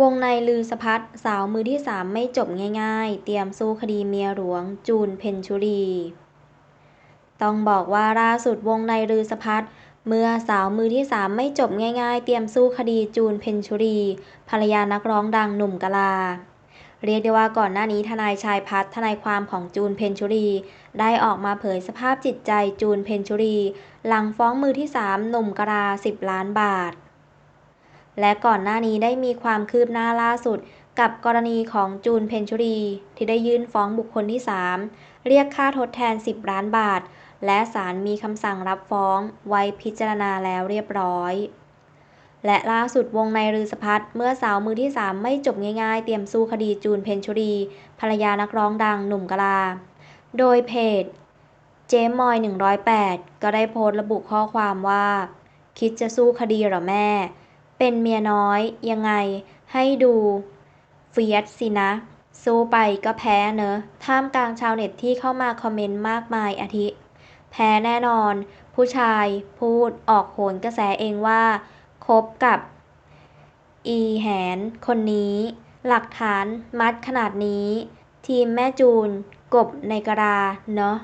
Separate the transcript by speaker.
Speaker 1: วงในลือสะพัดสาวมือที่สามไม่จบง่ายๆ เตรียมสู้คดีเมียหลวง จูนเพ็ญชุรี ต้องบอกว่าล่าสุดวงในลือสะพัดเมื่อสาวมือที่สามไม่จบง่ายๆ เตรียมสู้คดีจูนเพ็ญชุรี ภรรยานักร้องดังหนุ่มกะลา เรียกได้ว่าก่อนหน้านี้ทนายชายพัฒทนายความของจูนเพ็ญชุรี ได้ออกมาเผยสภาพจิตใจจูนเพ็ญชุรี หลังฟ้องมือที่สามหนุ่มกะลา 10 ล้านบาท และก่อนหน้านี้ได้มีความคืบหน้าล่าสุด กับกรณีของจูนเพนชุรี ที่ได้ยื่นฟ้องบุคคลที่ 3 เรียกค่าทดแทน 10 ล้านบาท และศาลมีคำสั่งรับฟ้องไว้พิจารณาแล้วเรียบร้อยและล่าสุดวงในรือสพัฒเมื่อสาวมือที่ 3 ไม่จบง่ายๆ เตรียมสู้คดีจูนเพนชุรี ภรรยานักร้องดังหนุ่มกลา โดยเพจ เจมมอย 108 ก็ได้โพสต์ระบุข้อความว่า คิดจะสู้คดีหรอแม่ เป็นเมียน้อยยังไงให้ดูเฟียสสินะ สู้ไปก็แพ้เนอะท่ามกลางชาวเน็ตที่เข้ามาคอมเมนต์มากมายอาทิ แพ้แน่นอน ผู้ชายพูดออกโหนกระแสเองว่า คบกับ อีแหน คนนี้ หลักฐานมัดขนาดนี้ ทีมแม่จูน กบในกระดาเนาะ